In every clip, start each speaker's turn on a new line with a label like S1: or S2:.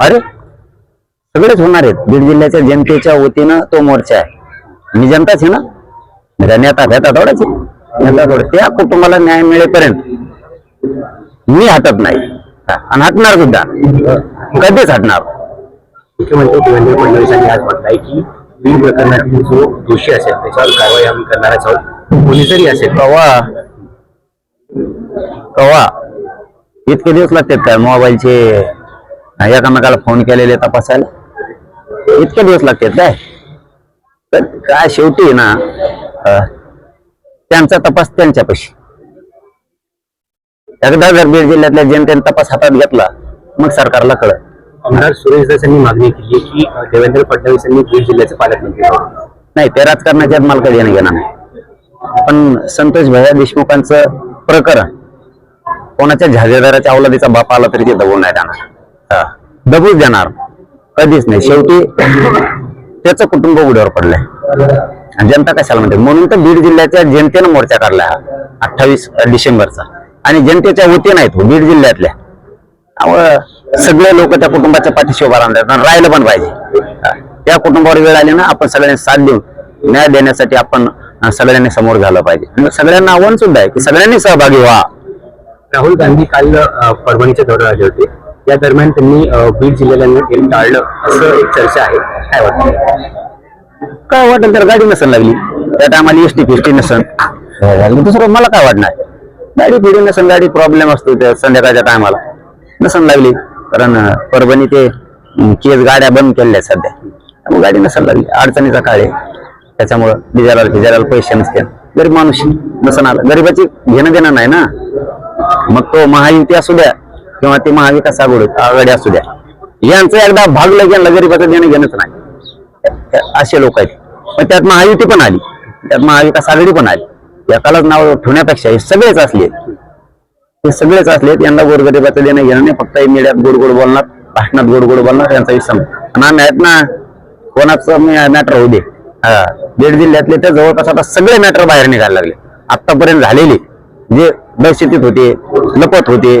S1: अरे सगळेच होणार आहेत. बीड जिल्ह्याच्या जनतेच्या वतीनं तो मोर्चा आहे. मी जनताच आहे ना? मी काय नेता नेता थोडाच. नेता थोडा. त्या कुटुंबाला न्याय मिळेपर्यंत मी हटत नाही. आणि हटणार सुद्धा. कधीच हटणार.
S2: मुख्यमंत्री देवेंद्र फडणवीसांनी आज म्हटलंय की बीड प्रकरणातील जो दोषी असेल त्याच्यावर कारवाई आम्ही करणारच आहोत. कोणी जरी असेल.
S1: कवा? कवा? इतके दिवस लागतात काय? मोबाईलचे? एकामेकाला फोन केलेले तपासायला? इतके दिवस लागतात काय? तर काय शेवटी ना त्यांचा तपास त्यांच्यापाशी. एकदा जर बीड जिल्ह्यातल्या जनतेने तपास हातात घेतला मग सरकारला कळत
S2: आमदार सुरेश दास यांनी मागणी केली की देवेंद्र फडणवीस यांनी बीड जिल्ह्याचे पालकमंत्री.
S1: नाही ते राजकारणाच्यात मला कधी घेणार नाही. पण संतोष भैया देशमुखांचं प्रकरण कोणाच्या जागीरदाराच्या अवलादीचा बाप आला तरी ते दबून नाही देणार हा. दबूच देणार. कधीच नाही. शेवटी त्याचं कुटुंब उड्यावर पडलंय. आणि जनता कशाला म्हणते? म्हणून तर बीड जिल्ह्याच्या जनतेनं मोर्चा काढला हा अठ्ठावीस डिसेंबरचा. आणि जनतेच्या वतीनं आहेत हो, बीड जिल्ह्यातल्या. सगळे लोक त्या कुटुंबाच्या पाठीशी उभा राहणार आणि राहिलं पण पाहिजे. त्या कुटुंबावर वेळ आली ना आपण सगळ्यांनी साथ देऊन न्याय देण्यासाठी आपण सगळ्यांनी समोर झालं पाहिजे. सगळ्यांना आव्हान सुद्धा आहे की सगळ्यांनी सहभागी व्हा.
S2: राहुल गांधी काल परभणीच्या दौऱ्यावर आले होते. या दरम्यान त्यांनी बीड जिल्ह्याला टाळलं असं एक चर्चा आहे. काय वाटतं?
S1: काय वाटेल तर गाडी नसन लागली. त्या टायमाला एसटी फिस्टी नसन. लागली. दुसरं मला काय वाटणार? गाडी फिडी नसन गाडी प्रॉब्लेम असतो त्या संध्याकाळच्या टायमाला नसन लागली. कारण परभणी ते केस गाड्या बंद केल्या सध्या. त्यामुळे गाडी नसन लागली. अडचणीचा काळ आहे. त्याच्यामुळं बिजाराला बिजाराला पैसे नसते. गरीब माणूस नसन आला. गरीबाची घेणं देणं नाही ना. मग तो महायुती असू द्या किंवा ते महाविकास आघाडी आघाडी असू द्या. यांचं एकदा भागलं गेलं गरीबाचं देणं घेणंच नाही. असे लोक आहेत. पण त्यात महायुती पण आली. त्यात महाविकास आघाडी पण आली. एकालाच नाव ठेवण्यापेक्षा हे सगळेच असले हे सगळेच असलेत यांना गोरगरिबाचं देणं घेणं नाही. फक्त मीडियात गोड गोड बोलणार भाषणात गोड गोड बोलणार यांचा विसम आणि आम्ही आहेत ना कोणाचं मॅटर होऊ दे. हा बीड जिल्ह्यातले तर जवळपास आता सगळे मॅटर बाहेर निघायला लागले. आतापर्यंत झालेले. जे दहशतीत होते लपत होते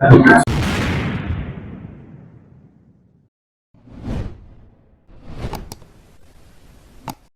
S1: Thank you.